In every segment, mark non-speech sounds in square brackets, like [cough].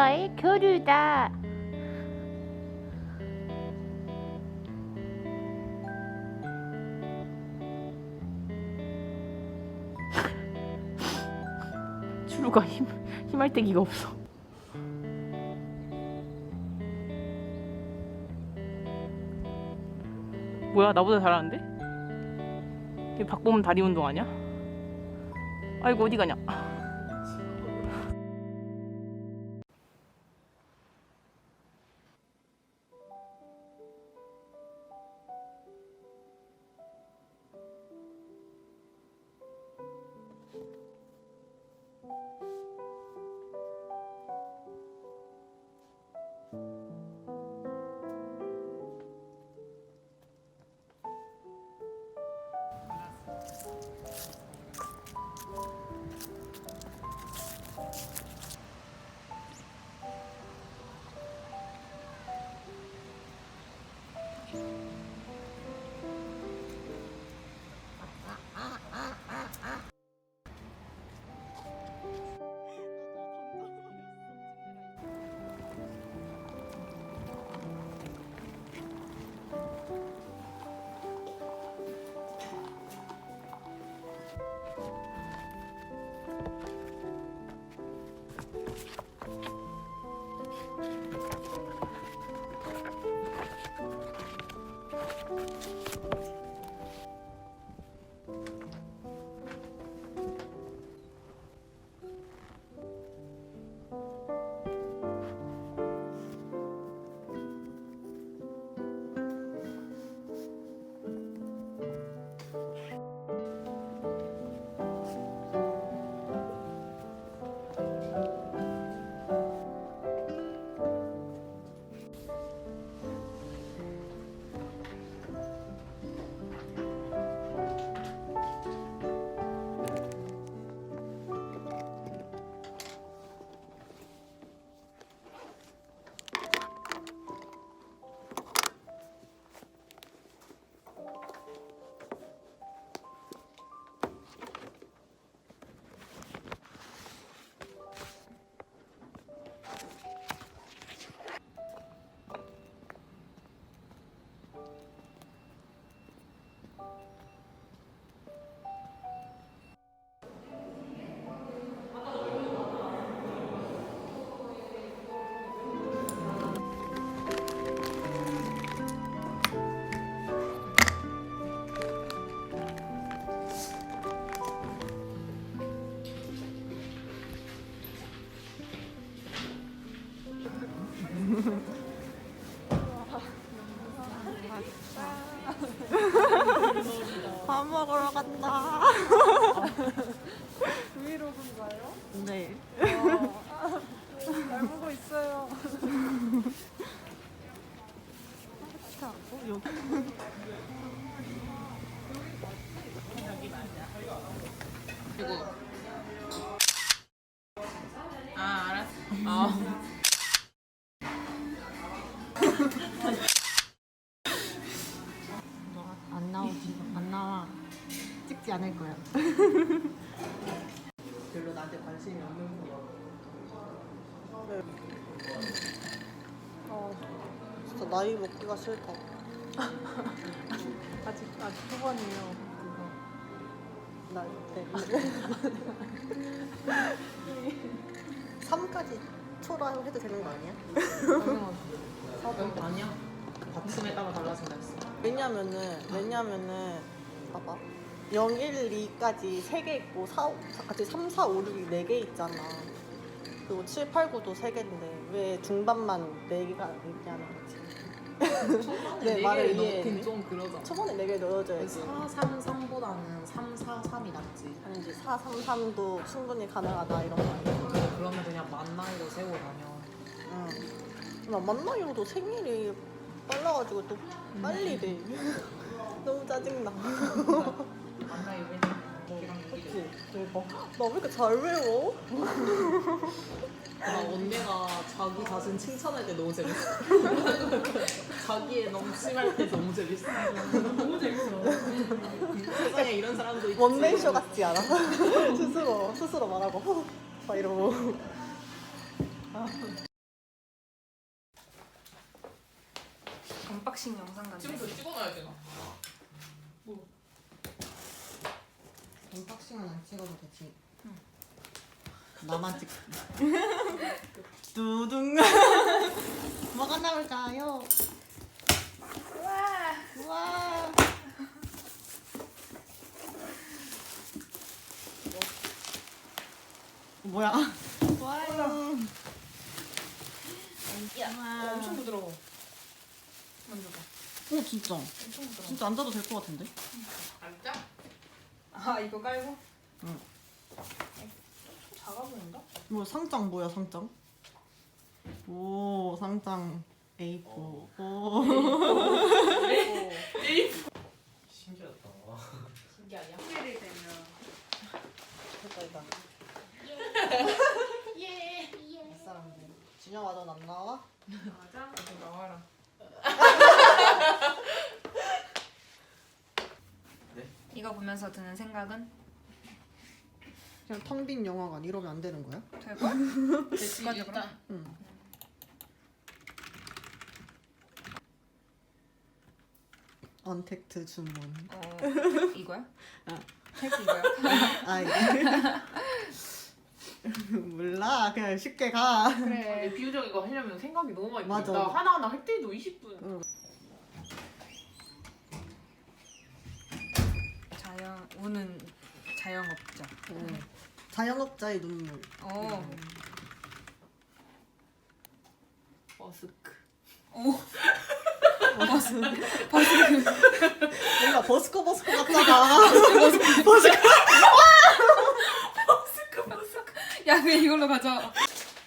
인간과의 교류다. [laughs] 추루가 힘, 힘할때기가 없어. 뭐야 나보다 잘하는데? 박보면 다리 운동 아니야? 아이고 어디 가냐? 그리고 아 알았어. 어. 안 나오지. 안 나와. 찍지 않을 거야. 별로 나한테 관심이 없는 거야. 어, 진짜 나이 먹기가 싫다. [laughs] 아직 아직 초반이에요. 그거. 나이 때문에. 3까지 초라고 해도 되는 거 아니야? 사도 아니야. 받침에 따라 달라진다 했어. 왜냐면은 왜냐면은 봐봐 0, 1, 2까지 3개 있고 4, 같이 3, 4, 5, 6이 4개 있잖아 그리고 7, 8, 9도 3개인데 왜 중반만 4개가 있냐는 거지 내 네 말을 개를 이해해. 넣긴 좀 그러잖아. 초반에 4개 넣어줘야지 4, 3, 3보다는 3, 4, 3이 낫지. 아니지 4, 3, 3도 충분히 가능하다 이런 거 아니야 그러면 그냥 만 나이로 세고 다녀. 응. 나 만나요도 생일이 빨라가지고 또 빨리 돼 [laughs] 너무 짜증나 만 나이 왜냐? 그치? 대박 나왜 이렇게 잘 외워? [laughs] 나 언니가 자기 자신 칭찬할 때 너무 재밌어. [laughs] 자기에 너무 심할 때 너무 재밌어. 너무 재밌어. 세상에 이런 사람도 있지. 원맨쇼 같지 않아? [laughs] 스스로 스스로 말하고 막 이러고 언박싱 영상 같네. 찍어놔야 되나? 언박싱은 안 찍어도 되지 나만 찍 [laughs] 두둥 [laughs] 뭐가 나올까요? 우와 우와 뭐야? 와요. 야, 엄청 부드러워. 만져봐. 오 진짜 엄청 부드러워. 진짜 앉아도 될 것 같은데? 앉아? 아 이거 깔고? 응. 보인다? 뭐 상장 뭐야 상장? 오 상장 A4 오 신기하다. 신기하냐? 소리를 되면 됐다 이다 예 사람들 진영아 넌 안 나와? 맞아? 좀 나와라. 네? 이거 보면서 드는 생각은 그냥 텅 빈 영화관 이러면 안 되는 거야? 될걸? [laughs] 대신 맞아, 일단 응 언택트 주문 어 [laughs] 택 이거야? 아. 택 이거야? 아 이게 몰라 그냥 쉽게 가 그래. 비유적 이거 하려면 생각이 너무 많이 맞아. 나 하나하나 할 때도 20분. 자영 우는 자영업자. 응. 자영업자의 눈물 어. 버스크. [laughs] 뭔가 버스커 버스커 같잖아 버스커 야 그냥 이걸로 가자.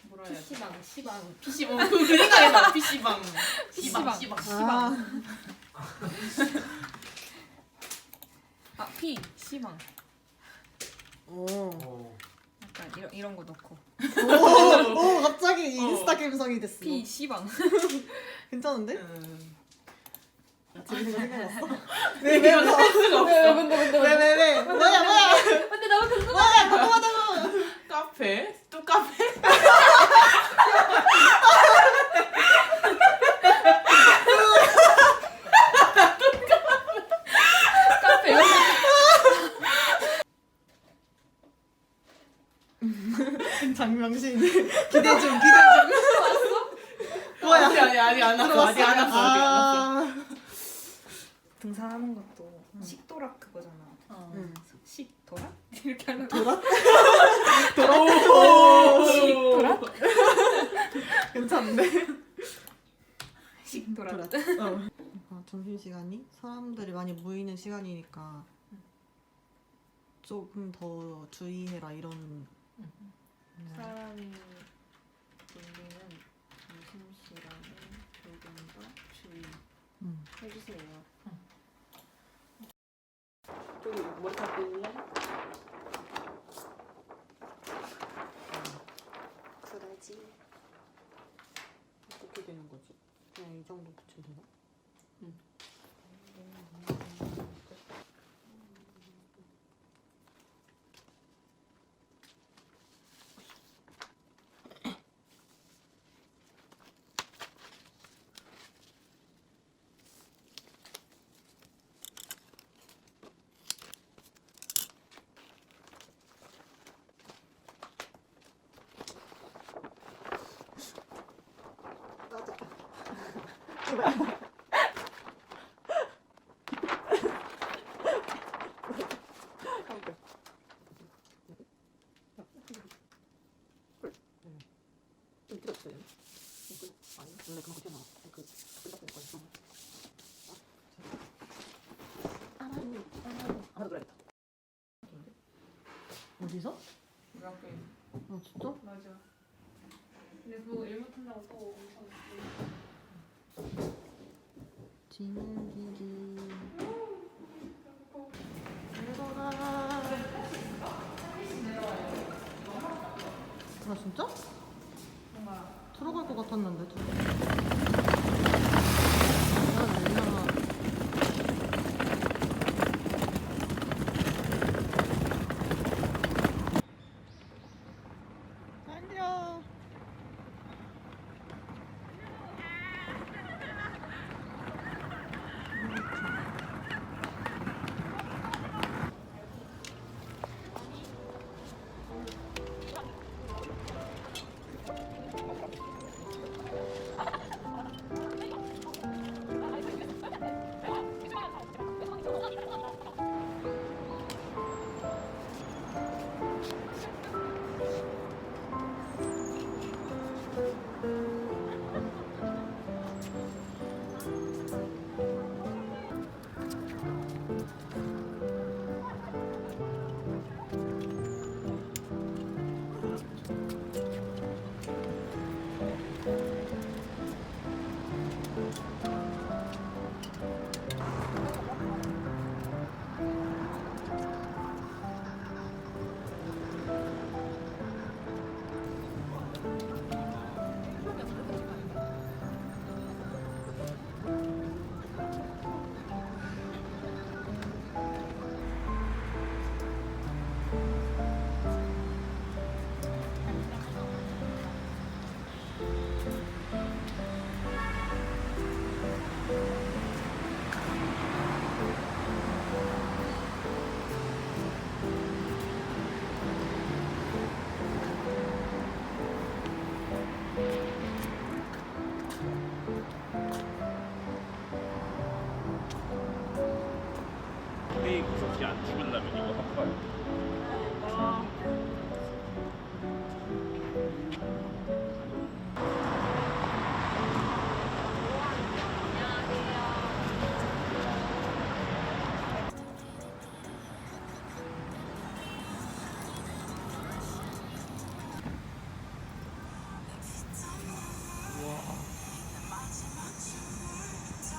뭐라 해야 돼? PC방 시방. PC방. 그, 그 생각이 나. PC방. PC방. 시방. 아, 아 P 시방. 오. 어. 약간 이런 이런 거 넣고. 오, 오 [laughs] 갑자기 인스타 감성이 됐어 P 시방. [laughs] 괜찮은데? 음. 지금 생각났어? [laughs] 왜, 왜, 왜, 왜, 뭔데 뭔데 왜, 왜, 왜, 뭐야, 뭐야, 근데 너무 궁금해. 뭐야, 궁금하다고. 카페? 또? 카페 이런 거. 장명신 기대 중, 기대 중. 왔어? 뭐야? 아니 아니 아니 안 왔어. 아직 안 왔어. 아직 안 왔어. 아, 등산하는 것도 식도락 그거잖아. 응. 식도락? [laughs] 이렇게 하는 거. [laughs] 식도락? [laughs] 괜찮은데? 식도락. 어. 아, 점심 시간이 사람들이 많이 모이는 시간이니까 조금 더 주의해라 이런. 네. 사람이 몰리는 점심시간에 조금 더 음. 주의 해주세요. 저기 머리카락 뺄래? 그러지. 어떻게 되는 거지? 그냥 이 정도 붙이면 되나? 좀 어디서? 우리 학교에. 아 진짜? 맞아. 근데 그거 일 못한다고 또 엄청. 진기기 읽어라 아 진짜? 들어갈 것 같았는데 들어. 아, 구석지 안 죽으려면 이거 한 번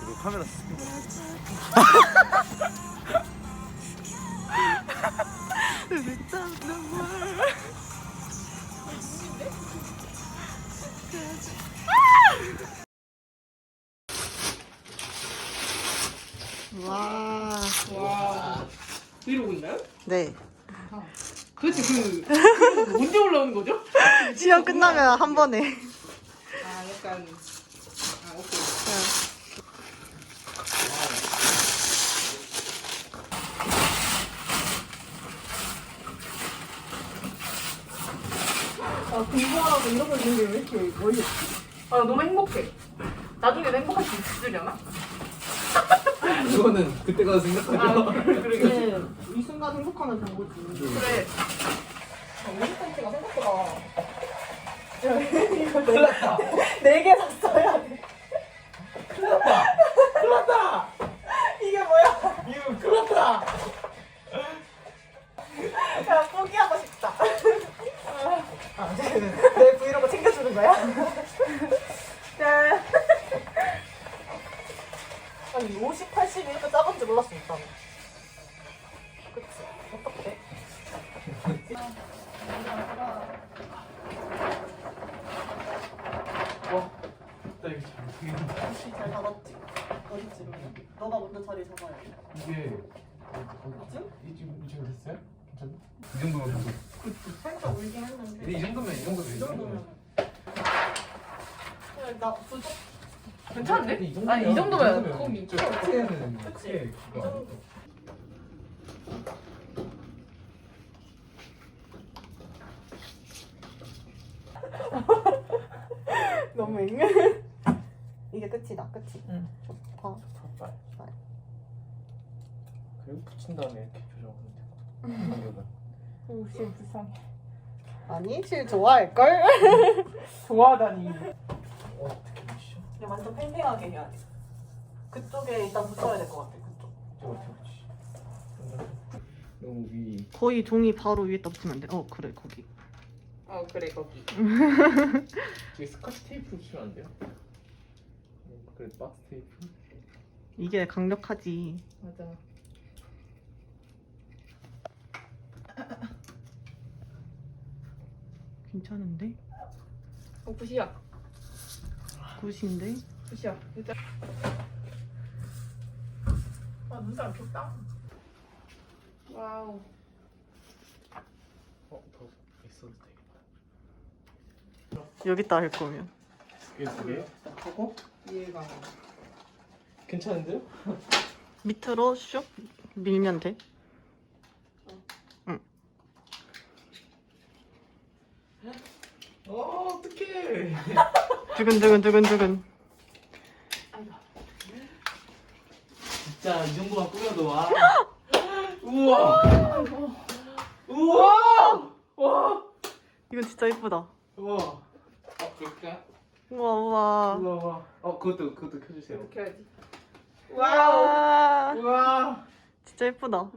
이거 카메라 스킨 [laughs] 끝나면 한 번에. 아 약간 아 오케이. 아 공부하라고 이런 걸 주는 게왜 이렇게 멀리 아 너무 행복해. 나중에도 행복할 수 있으려나? [laughs] 이거는 그때 가서 생각하죠. 아 그래 그래. 이 순간 행복하면 된 거지. 그래. 우리 팬티가 생각보다 네개 샀어야 돼. 큰일 났다. 큰일 났다. 이게 뭐야? 이거 그렇다. 야, 포기하고 싶다. 아, 네. 내 브이로그 챙겨주는 거야? 네. 아니, 50, 80 이렇게 작은지 몰랐어, 일단. 그치? 어떡해? 나 이거 잘 모르겠는데. 혹시 잘 잡았지? 어디쯤? 너가 먼저 자리 잡아야 돼. 이게 어디쯤? 이쯤 이쯤 됐어요? 괜찮나? 이 정도면 정도. 살짝 울긴 했는데. 근데 이 정도면 이 정도면 이 정도면. 그래, 나 부족. 괜찮은데? 아니 이 정도면 좀 크게 해야 되는데. 그치? 크게 이 그거 안 정도. 돼. 너무 잉. 이게 끝이다, 끝이. 응. 좋다. 발. 그리고 붙인 다음에 이렇게 조정하면 돼. [laughs] 간격은. 혹시 불쌍해. 아니, 실 좋아할걸? [laughs] 좋아하다니. 어떻게 붙이죠? 근데 완전 팽팽하게 해야 돼. 그쪽에 일단 붙여야 될 것 같아, 그쪽. 이거 어떻게? 너무 위. 거의 종이 바로 위에다 붙이면 돼. 어 그래 거기. 어 그래 거기. [laughs] 저기 스카치 테이프 붙이면 안 돼요? 음, 그래 박스 테이프. 이게 강력하지. 맞아. 괜찮은데? 어 굿이야. 굿인데? 굿이야. 진짜. 아 눈살 좋다. 와우. 어, 더 있어도 되겠다. 여기다 할 거면. 이게 두 개? 하고? 이해가. 괜찮은데요? 밑으로 슉 밀면 돼. 어, 어떡해. 두근두근 두근두근. 진짜 이 정도만 꾸며도 와. 우와. 우와. 와. 이거 진짜 예쁘다. 우와. 어, 그럴까? 우와 우와. 우와, 우와. 어, 그것도, 그것도 켜주세요. 이렇게 해야지. 와우. 우와. 진짜 예쁘다.